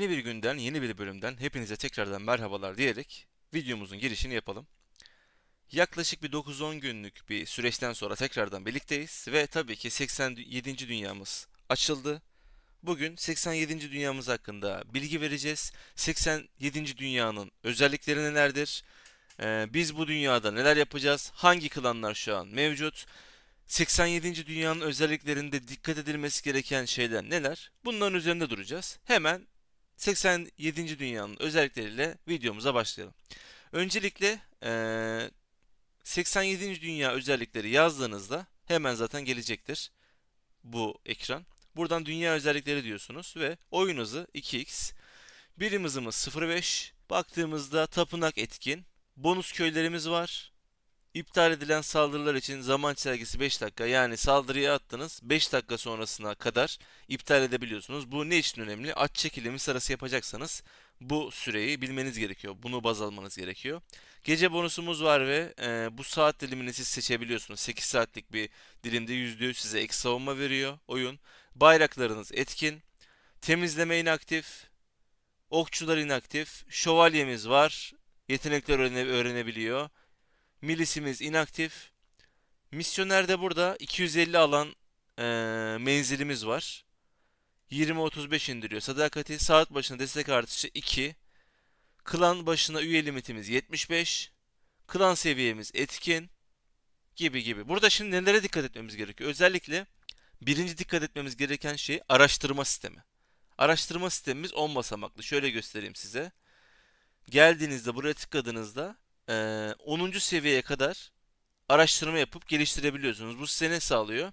Yeni bir günden, yeni bir bölümden hepinize tekrardan merhabalar diyerek videomuzun girişini yapalım. Yaklaşık bir 9-10 günlük bir süreçten sonra tekrardan birlikteyiz ve tabii ki 87. dünyamız açıldı. Bugün 87. dünyamız hakkında bilgi vereceğiz. 87. dünyanın özellikleri nelerdir? Ee, biz bu dünyada neler yapacağız? Hangi klanlar şu an mevcut? 87. dünyanın özelliklerinde dikkat edilmesi gereken şeyler neler? Bunların üzerinde duracağız. Hemen 87. dünyanın özellikleriyle videomuza başlayalım. Öncelikle eee, 87. dünya özellikleri yazdığınızda hemen zaten gelecektir bu ekran. Buradan dünya özellikleri diyorsunuz ve oyun hızı 2x. Birim hızımız 0.5. Baktığımızda tapınak etkin. Bonus köylerimiz var. İptal edilen saldırılar için zaman çizelgesi 5 dakika. Yani saldırıya attınız 5 dakika sonrasına kadar iptal edebiliyorsunuz. Bu ne için önemli? At çekilimi sırası yapacaksanız bu süreyi bilmeniz gerekiyor. Bunu baz almanız gerekiyor. Gece bonusumuz var ve e, bu saat dilimini siz seçebiliyorsunuz. 8 saatlik bir dilimde %100 size ek savunma veriyor oyun. Bayraklarınız etkin. Temizleme inaktif. Okçular inaktif. Şövalyemiz var. Yetenekler öğrene- öğrenebiliyor. Milisimiz inaktif. Misyoner burada 250 alan eee, menzilimiz var. 20-35 indiriyor. Sadakati saat başına destek artışı 2. Klan başına üye limitimiz 75. Klan seviyemiz etkin. Gibi gibi. Burada şimdi nelere dikkat etmemiz gerekiyor? Özellikle birinci dikkat etmemiz gereken şey araştırma sistemi. Araştırma sistemimiz 10 basamaklı. Şöyle göstereyim size. Geldiğinizde buraya tıkladığınızda eee 10. seviyeye kadar araştırma yapıp geliştirebiliyorsunuz. Bu size ne sağlıyor?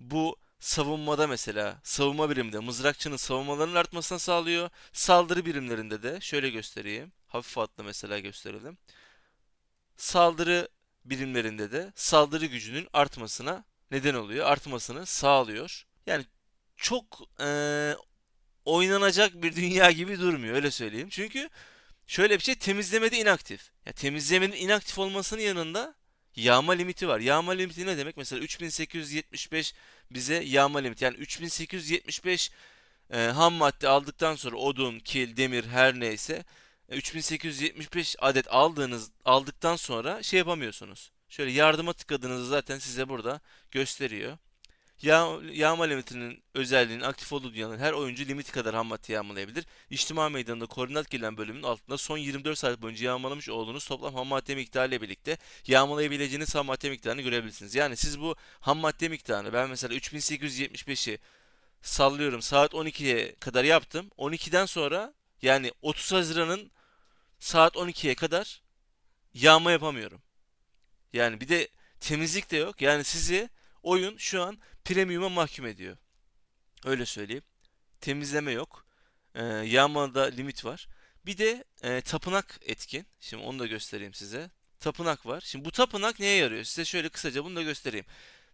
Bu savunmada mesela savunma biriminde mızrakçının savunmalarının artmasına sağlıyor. Saldırı birimlerinde de şöyle göstereyim. Hafif atlı mesela gösterelim. Saldırı birimlerinde de saldırı gücünün artmasına neden oluyor. Artmasını sağlıyor. Yani çok eee, oynanacak bir dünya gibi durmuyor öyle söyleyeyim. Çünkü şöyle bir şey temizlemede inaktif. Ya temizlemenin inaktif olmasının yanında yağma limiti var. Yağma limiti ne demek? Mesela 3875 bize yağma limiti. Yani 3875 e, ham madde aldıktan sonra odun, kil, demir her neyse e, 3875 adet aldığınız aldıktan sonra şey yapamıyorsunuz. Şöyle yardıma tıkladığınızda zaten size burada gösteriyor. Yağ, yağma limitinin özelliğinin aktif olduğu dünyanın her oyuncu limiti kadar ham madde yağmalayabilir. İçtima meydanında koordinat gelen bölümün altında son 24 saat boyunca yağmalamış olduğunuz toplam ham madde miktarı ile birlikte yağmalayabileceğiniz ham madde miktarını görebilirsiniz. Yani siz bu ham madde miktarını ben mesela 3875'i sallıyorum saat 12'ye kadar yaptım. 12'den sonra yani 30 Haziran'ın saat 12'ye kadar yağma yapamıyorum. Yani bir de temizlik de yok. Yani sizi oyun şu an premium'a mahkum ediyor. Öyle söyleyeyim. Temizleme yok. Ee, yağmada limit var. Bir de e, tapınak etkin. Şimdi onu da göstereyim size. Tapınak var. Şimdi bu tapınak neye yarıyor? Size şöyle kısaca bunu da göstereyim.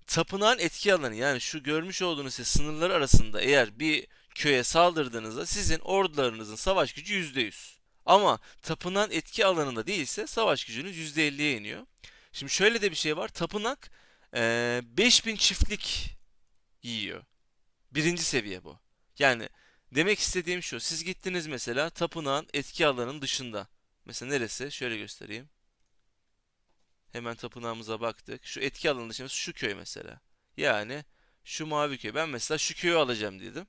Tapınağın etki alanı yani şu görmüş olduğunuz sınırlar arasında eğer bir köye saldırdığınızda sizin ordularınızın savaş gücü %100. Ama tapınağın etki alanında değilse savaş gücünüz %50'ye iniyor. Şimdi şöyle de bir şey var. Tapınak eee 5000 çiftlik yiyor. Birinci seviye bu. Yani demek istediğim şu. Siz gittiniz mesela tapınağın etki alanının dışında. Mesela neresi? Şöyle göstereyim. Hemen tapınağımıza baktık. Şu etki alanının dışında şu köy mesela. Yani şu mavi köy. Ben mesela şu köyü alacağım dedim.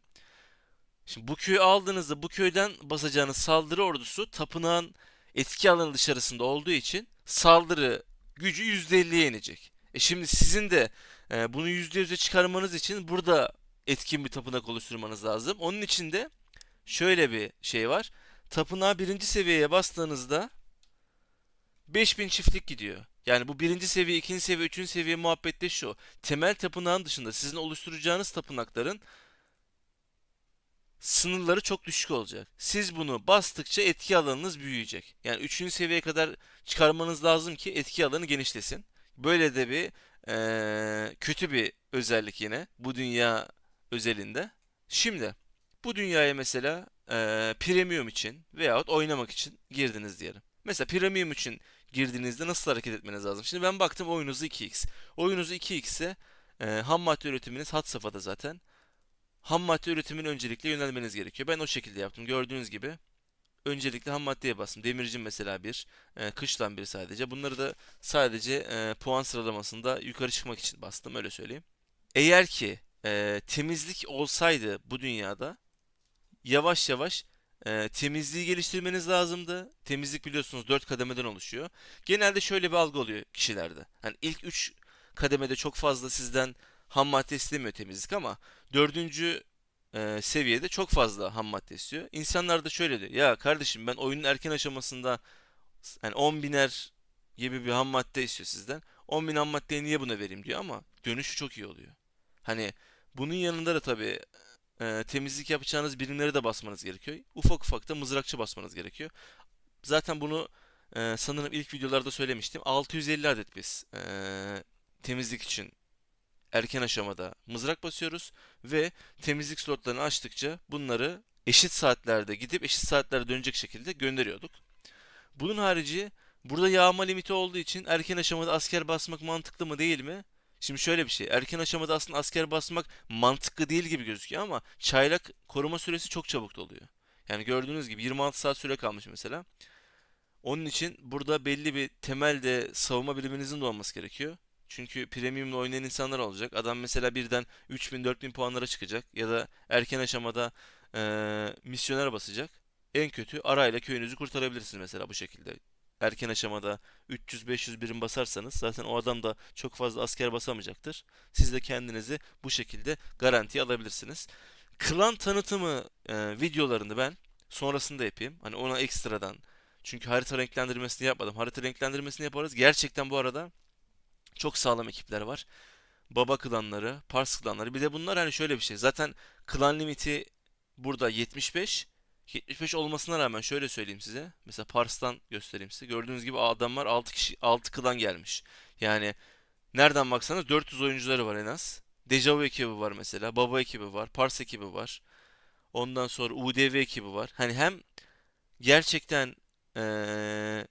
Şimdi bu köyü aldığınızda bu köyden basacağınız saldırı ordusu tapınağın etki alanı dışarısında olduğu için saldırı gücü %50'ye inecek. E şimdi sizin de e, bunu %100'e çıkarmanız için burada etkin bir tapınak oluşturmanız lazım. Onun için de şöyle bir şey var. Tapınağı birinci seviyeye bastığınızda 5000 çiftlik gidiyor. Yani bu birinci seviye, ikinci seviye, üçüncü seviye muhabbette şu. Temel tapınağın dışında sizin oluşturacağınız tapınakların sınırları çok düşük olacak. Siz bunu bastıkça etki alanınız büyüyecek. Yani üçüncü seviyeye kadar çıkarmanız lazım ki etki alanı genişlesin. Böyle de bir eee, kötü bir özellik yine bu dünya özelinde. Şimdi bu dünyaya mesela eee, premium için veyahut oynamak için girdiniz diyelim. Mesela premium için girdiğinizde nasıl hareket etmeniz lazım? Şimdi ben baktım oyunuzu 2x. Oyunuzu 2x'e eee ham madde üretiminiz had safhada zaten. ham madde üretimine öncelikle yönelmeniz gerekiyor. Ben o şekilde yaptım. Gördüğünüz gibi öncelikle ham maddeye bastım. Demirci mesela bir, e, kışlan bir sadece. Bunları da sadece e, puan sıralamasında yukarı çıkmak için bastım öyle söyleyeyim. Eğer ki e, temizlik olsaydı bu dünyada yavaş yavaş e, temizliği geliştirmeniz lazımdı. Temizlik biliyorsunuz 4 kademeden oluşuyor. Genelde şöyle bir algı oluyor kişilerde. Hani ilk 3 kademede çok fazla sizden ham madde istemiyor temizlik ama dördüncü e, seviyede çok fazla ham madde istiyor. İnsanlar da şöyle diyor. Ya kardeşim ben oyunun erken aşamasında yani 10 biner gibi bir ham madde istiyor sizden. 10 bin ham maddeyi niye buna vereyim diyor ama dönüşü çok iyi oluyor. Hani bunun yanında da tabii e, temizlik yapacağınız birimlere de basmanız gerekiyor. Ufak ufak da mızrakçı basmanız gerekiyor. Zaten bunu e, sanırım ilk videolarda söylemiştim. 650 adet biz e, temizlik için erken aşamada mızrak basıyoruz ve temizlik slotlarını açtıkça bunları eşit saatlerde gidip eşit saatlerde dönecek şekilde gönderiyorduk. Bunun harici burada yağma limiti olduğu için erken aşamada asker basmak mantıklı mı değil mi? Şimdi şöyle bir şey. Erken aşamada aslında asker basmak mantıklı değil gibi gözüküyor ama çaylak koruma süresi çok çabuk doluyor. Yani gördüğünüz gibi 26 saat süre kalmış mesela. Onun için burada belli bir temelde savunma biriminizin de olması gerekiyor. Çünkü premiumla oynayan insanlar olacak. Adam mesela birden 3000-4000 puanlara çıkacak ya da erken aşamada eee misyoner basacak. En kötü arayla köyünüzü kurtarabilirsiniz mesela bu şekilde. Erken aşamada 300-500 birim basarsanız zaten o adam da çok fazla asker basamayacaktır. Siz de kendinizi bu şekilde garantiye alabilirsiniz. Klan tanıtımı eee, videolarını ben sonrasında yapayım. Hani ona ekstradan. Çünkü harita renklendirmesini yapmadım. Harita renklendirmesini yaparız. Gerçekten bu arada çok sağlam ekipler var. Baba klanları, Pars klanları. Bir de bunlar hani şöyle bir şey. Zaten klan limiti burada 75. 75 olmasına rağmen şöyle söyleyeyim size. Mesela Pars'tan göstereyim size. Gördüğünüz gibi adamlar 6 kişi 6 klan gelmiş. Yani nereden baksanız 400 oyuncuları var en az. Dejavu ekibi var mesela. Baba ekibi var. Pars ekibi var. Ondan sonra UDV ekibi var. Hani hem gerçekten eee,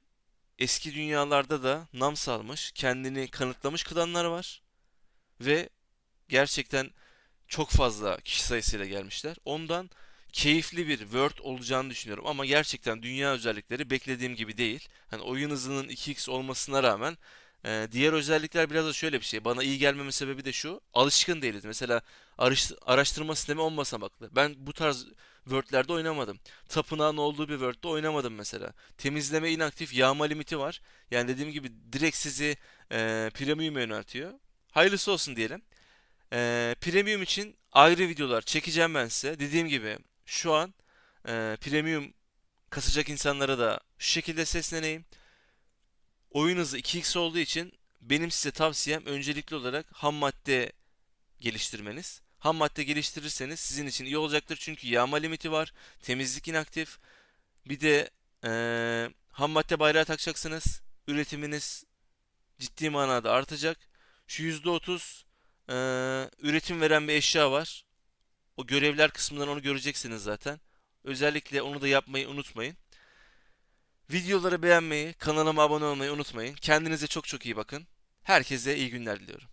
eski dünyalarda da nam salmış, kendini kanıtlamış klanlar var. Ve gerçekten çok fazla kişi sayısıyla gelmişler. Ondan keyifli bir Word olacağını düşünüyorum ama gerçekten dünya özellikleri beklediğim gibi değil. Hani oyun hızının 2x olmasına rağmen e, diğer özellikler biraz da şöyle bir şey. Bana iyi gelmeme sebebi de şu. Alışkın değiliz. Mesela araş- araştırma sistemi 10 basamaklı. Ben bu tarz Word'lerde oynamadım. Tapınağın olduğu bir Word'de oynamadım mesela. Temizleme inaktif, yağma limiti var. Yani dediğim gibi direkt sizi e, premium'a yöneltiyor. Hayırlısı olsun diyelim. Ee, premium için ayrı videolar çekeceğim ben size. Dediğim gibi şu an e, premium kasacak insanlara da şu şekilde sesleneyim. Oyun hızı 2x olduğu için benim size tavsiyem öncelikli olarak ham madde geliştirmeniz. Ham madde geliştirirseniz sizin için iyi olacaktır. Çünkü yağma limiti var. Temizlik inaktif. Bir de e, ham madde bayrağı takacaksınız. Üretiminiz ciddi manada artacak. Şu %30 e, üretim veren bir eşya var. O görevler kısmından onu göreceksiniz zaten. Özellikle onu da yapmayı unutmayın. Videoları beğenmeyi, kanalıma abone olmayı unutmayın. Kendinize çok çok iyi bakın. Herkese iyi günler diliyorum.